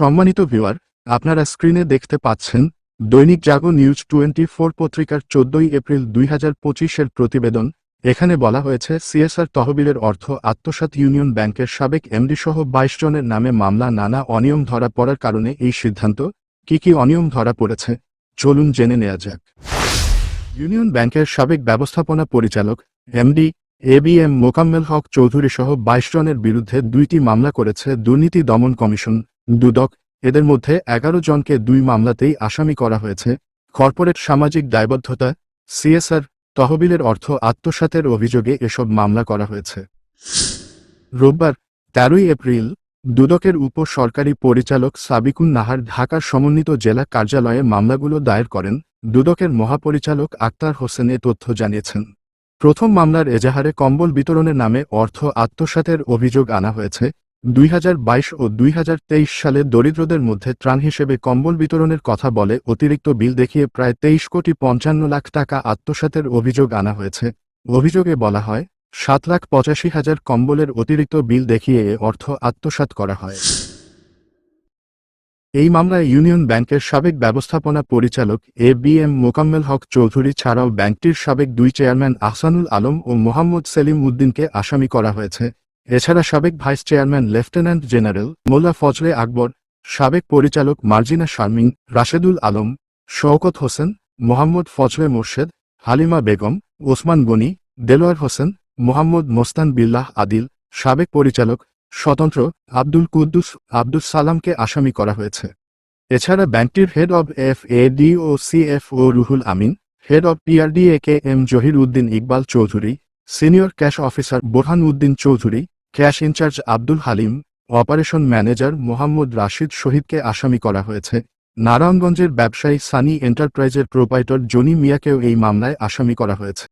সম্মানিত ভিউয়ার, আপনারা স্ক্রিনে দেখতে পাচ্ছেন দৈনিক জাগো নিউজ টোয়েন্টি ফোর পত্রিকার চোদ্দই এপ্রিল দুই হাজার পঁচিশের প্রতিবেদন। এখানে বলা হয়েছে, সিএসআর তহবিলের অর্থ আত্মসাৎ ইউনিয়ন ব্যাংকের সাবেক এমডি সহ বাইশ জনের নামে মামলা, নানা অনিয়ম ধরা পড়ার কারণে এই সিদ্ধান্ত কি কি অনিয়ম ধরা পড়েছে, চলুন জেনে নেওয়া যাক। ইউনিয়ন ব্যাংকের সাবেক ব্যবস্থাপনা পরিচালক, MD A B M Mokammel Haque Chowdhury সহ বাইশ জনের বিরুদ্ধে দুইটি মামলা করেছে দুর্নীতি দমন কমিশন। দুদক, এদের মধ্যে এগারো জনকে দুই মামলাতেই আসামি করা হয়েছে। কর্পোরেট সামাজিক দায়বদ্ধতা, সিএসআর, তহবিলের অর্থ আত্মসাতের অভিযোগে এসব মামলা করা হয়েছে। রোববার, তেরোই এপ্রিল, দুদকের উপ সরকারি পরিচালক সাবিকুন নাহার ঢাকার সমন্বিত জেলা কার্যালয়ে মামলাগুলো দায়ের করেন। দুদকের মহাপরিচালক আক্তার হোসেন এ তথ্য জানিয়েছেন। প্রথম মামলার এজাহারে কম্বল বিতরণের নামে অর্থ আত্মসাতের অভিযোগ আনা হয়েছে। দুই হাজার বাইশ ও দুই হাজার তেইশ সালে দরিদ্রদের মধ্যে ত্রাণ হিসেবে কম্বল বিতরণের কথা বলে অতিরিক্ত বিল দেখিয়ে প্রায় তেইশ কোটি পঞ্চান্ন লাখ টাকা আত্মসাতের অভিযোগ আনা হয়েছে। অভিযোগে বলা হয়, সাত লাখ পঁচাশি হাজার কম্বলের অতিরিক্ত বিল দেখিয়ে এ অর্থ আত্মসাৎ করা হয়। এই মামলায় ইউনিয়ন ব্যাংকের সাবেক ব্যবস্থাপনা পরিচালক A B M Mokammel Haque Chowdhury ছাড়াও ব্যাংকটির সাবেক দুই চেয়ারম্যান আহসানুল আলম ও মোহাম্মদ সেলিম উদ্দিনকে আসামি করা হয়েছে। এছাড়া সাবেক vice chairman, lieutenant general Molla Fazle Akbar, সাবেক পরিচালক মার্জিনা শারমিন, রাশেদুল আলম, শওকত হোসেন, মোহাম্মদ ফজলে মোর্শেদ, হালিমা বেগম, ওসমান গনি, দেলোয়ার হোসেন, মোহাম্মদ মোস্তান বিল্লাহ আদিল, সাবেক পরিচালক স্বতন্ত্র আব্দুল কুদ্দুস আব্দুস সালামকে আসামি করা হয়েছে। এছাড়া ব্যাংকটির head of F A D O CFO Ruhul Amin, head of PRDA K M Zahir Uddin Iqbal Chowdhury senior cash officer Borhan Uddin Chowdhury, cash in charge Abdul Halim operation manager Mohammad Rashid শহীদকে আসামি করা হয়েছে। নারায়ণগঞ্জের ব্যবসায়ী সানি এন্টারপ্রাইজের proprietor Johnny মিয়াকেও এই মামলায় আসামি করা হয়েছে।